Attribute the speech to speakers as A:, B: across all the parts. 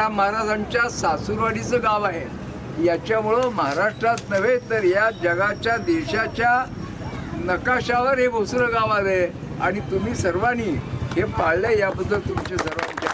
A: तुकाराम महाराजांच्या सासूरवाडीचं गाव आहे. याच्यामुळं महाराष्ट्रात नव्हे तर या जगाच्या देशाच्या नकाशावर हे भोसरं गाव आलं आहे. आणि तुम्ही सर्वांनी हे पाळलं याबद्दल तुमचे
B: सर्वांच्या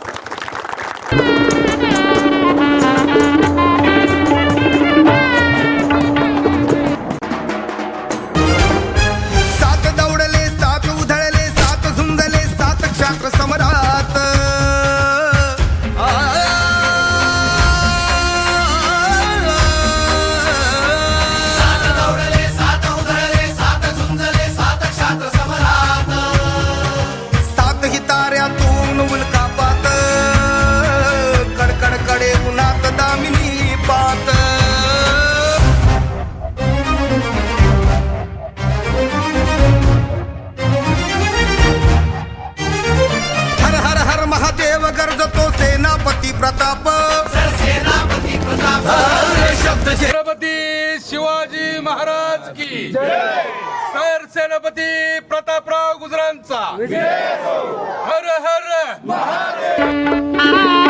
B: सेनापती प्रताप. शब्द
C: छत्रपती शिवाजी महाराज की सर सेनापती प्रतापराव गुजरांचा. हर हर.
D: ची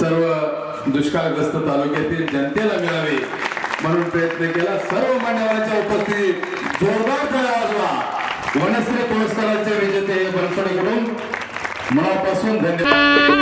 D: सर्व दुष्काळग्रस्त तालुक्यातील जनतेला मिळावी म्हणून प्रयत्न केला. सर्व मान्यवरांच्या उपस्थितीत जोरदार टाळ्या वाजवा. वनश्री पुरस्काराचे विजेते हे बनसोडेकडून मनापासून धन्यवाद.